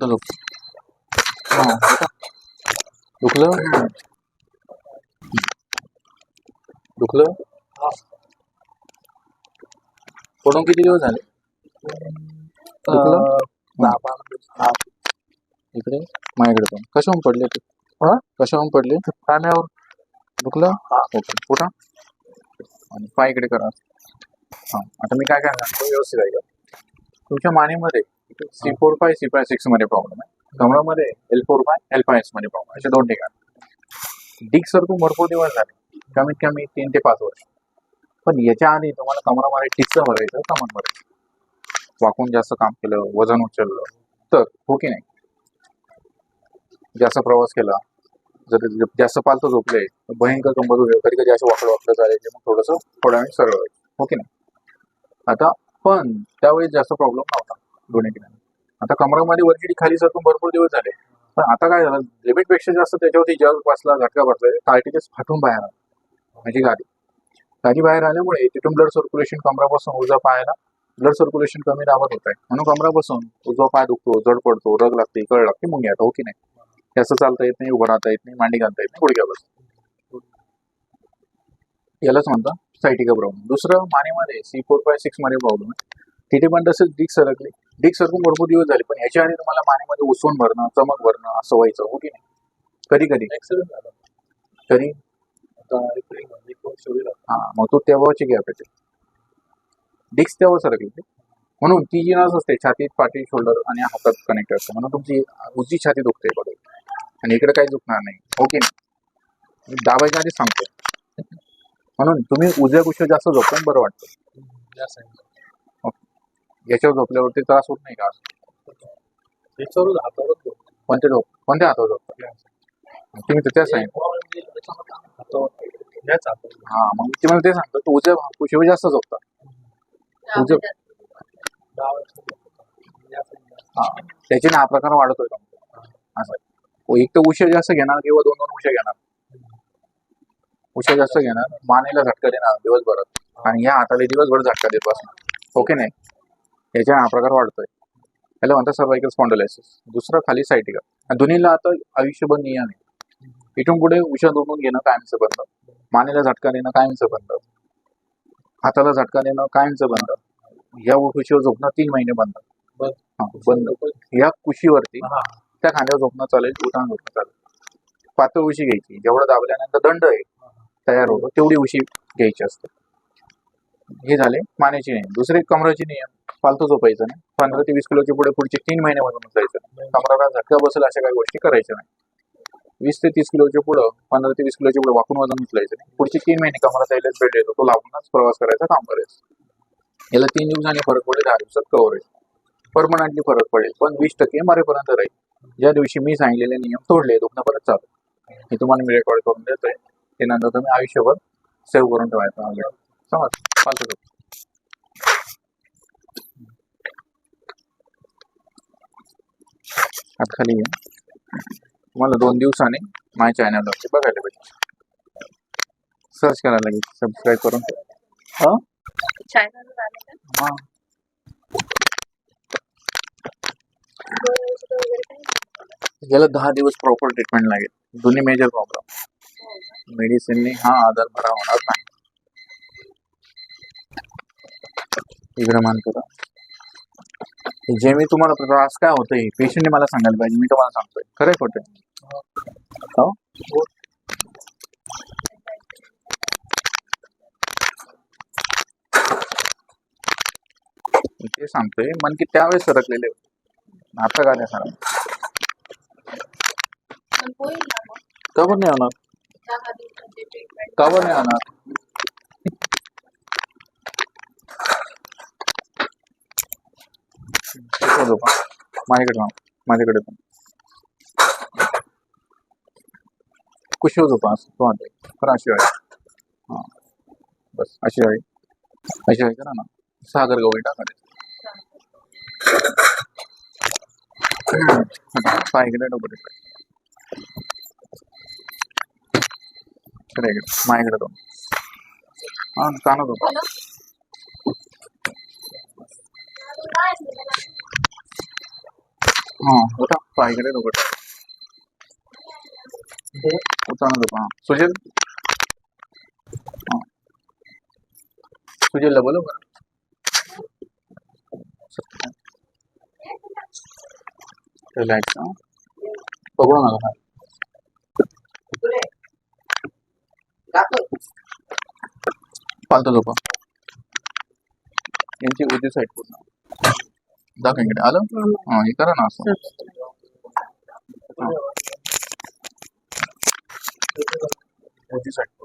आता झोप. हा, आता. दुखलं? दुखलं? पडून किती दिवस झाले? दुखलं. इकडे? माझ्याकडे पण. कशाहून पडले तू? कशाहून पडले? पाण्यावर. दुखलं? ओके. कुठं आणि पाय इकडे करा. हा. आता मी काय काय सांगतो व्यवस्थित ऐका तुमच्या मानेमध्ये C four five C five सिक्समध्ये problem आहे. कमळामध्ये L four five L five एसमध्ये प्रॉब्लेम असे दोन ठिकाण. डिक तू भरपूर दिवस झाले. कमीत कमी तीन ते पाच वर्ष. पण याच्या आधी तुम्हाला कमरामध्ये टिकचं भरायचं कमर भरायचं. वाकून जास्त काम केलं वजन उचललं. तर हो की नाही? जास्त प्रवास केला. जर जास्त पालतं झोपले तर भयंकर कंबर उभे कधी कधी असं वाकडं वाकडं चालायचे मग थोडंसं थोड्या वेळ सरळ व्हायचं. हो की नाही? आता पण त्यावेळेस जास्त प्रॉब्लेम नव्हता. दोन्ही ठिकाणी आता कमरामध्ये वरची खाली सरकून भरपूर दिवस झाले. पण आता काय झालं? लिमिटपेक्षा जास्त त्याच्यावरती जग बसला झटका बसला कार्टिलेज फाटून बाहेर आला. म्हणजे गाडी. गाडी बाहेर आल्यामुळे तिथून ब्लड सर्क्युलेशन कमरापासून उजवा पायाला ब्लड सर्क्युलेशन कमी दाबत होत आहे म्हणून कमरापासून उजवा पाय दुखतो जड पडतो रग लागते कळ लागते मुंगी आता हो की नाही? असं चालता येत नाही उभं राहता येत नाही मांडी घालता येत नाही गुडघ्या बसतो यालाच म्हणतात सायटिका प्रॉब्लेम दुसरं मानेमध्ये सी फोर फाय सिक्समध्ये प्रॉब्लेम आहे. तिथे पण तसंच डिक सरकली. डिक सरकून भरपूर दिवस झाले पण ह्याच्या आधी तुम्हाला मानेमध्ये उसवून भरणं चमक भरणं असं व्हायचं हो की नाही कधी? कधी ऍक्सिडेंट झाला. कधी? आता एप्रिलमध्ये. हा मग तो तेव्हाची गॅप येते डिक्स तेव्हा सरकले ते. म्हणून ती जी नस असते छातीत पाठी शोल्डर आणि हातात कनेक्ट असते. म्हणून तुमची उजवी छाती दुखते बघा. आणि इकडे काही दुखणार नाही. हो की नाही? दाबायच्या आधी सांगतो. म्हणून तुम्ही उजव्या कुशीवर जास्त झोपून बरं वाटतं. याच्यावर झोपल्यावरती त्रास होत नाही का. कोणत्या झोप? कोणत्या हातावर. तुम्ही तर त्याच सांगितलं. हा मग मी तुम्हाला ते सांगतो तू उजव्या कुशीवर जास्त झोपता उजव. या side ला. हा हा प्रकार वाढतोय असं. आहे. हो, एक तर उशीर जास्त घेणार किंवा दोन दोन उशीर घेणार. उशीर जास्त घेणार मानेला झटका देणार दिवसभरात. आणि या हाताला दिवसभर झटका देत बसणार. ओके नाही? याच्याने हा प्रकार वाढतोय. याला म्हणतात सर्वायकल स्पॉन्डलायसिस दुसरं खाली सायटिका आणि दोन्हीला आता आयुष्यभर नियम आहे. इथून पुढे उशीर दोन घेणं कायमचं बंद मानेला झटका देणं कायमचं बंद हाताला झटका देणं कायमचं बंद या कुशीवर झोपणं तीन महिने बंद. बंद. या कुशीवरती. त्या खांद्यावर झोपणं चालेल उठाण झोपणं चालेल. पातळ उशी घ्यायची. जेवढं दाबल्यानंतर दंड आहे तयार होतो तेवढी उशी घ्यायची असते. हे झाले मानेचे नियम. दुसरे कमराचे नियम. फालतू झोपायचं नाही. पंधरा ते वीस किलोच्या पुढे पुढचे तीन महिने जायचं नाही. कमराला झटका बसेल अशा काही गोष्टी करायच्या नाही. वीस ते तीस किलोच्या पुढं पंधरा ते वीस किलोच्या पुढे वाकून वजन उचलायचं नाही. पुढचे तीन महिने कमरा एल बेड येतो तो लावूनच प्रवास करायचं काम करायचं. याला तीन दिवसांनी फरक पडेल दहा दिवसात कव्हर होईल. परमनंटली फरक पडेल. पण वीस टक्के मरेपर्यंत राहील. ज्या दिवशी मी सांगितलेले नियम तोडले दुखणं परत चालू. हे तुम्हाला मी रेकॉर्ड करून देतोय. ते नंतर तुम्ही आयुष्यभर सेव्ह करून ठेवायचं. समज चालतो हात खाली घ्या तुम्हाला दोन दिवसाने माझ्या चॅनलवरती बघायला भेटेल. सर्च करायला लागेल. सबस्क्राईब करून ठेवा. हा? याला दहा दिवस प्रॉपर ट्रीटमेंट लागेल. दोन्ही मेजर प्रॉब्लेम मेडिसिनने हा आजार बरा होणार नाही. इकडे मान करा जे मी तुम्हाला त्रास काय होतोय पेशंटने मला सांगायला पाहिजे मी तुम्हाला सांगतोय. खरंय खोटं हो? ते सांगतोय मन की त्यावेळेस सरकलेले होते. आता काय सांगा कवर नाही होणार. कवर नाही होणार. इकडे झोपा. माझ्याकडे राहा माझ्याकडे पण कुशीवर झोपा असं तो म्हणते खरं अशी आहे हा बस अशी आहे अशी आहे करा ना सागर गवळी टाका पाय इकडे डोकं इकडे इकडे इकडे माझ्याकडे दोन हा कानात होता हा होता पायकडे नको होता ना झोपा सुजल हा सुजलला बोलव बरं रिलॅक्स पकडू नका पालतो झोपा यांची उजवी साईड पूर्ण दाखवा इकडे आलं? हा. हे करा ना असं. साईड पूर्ण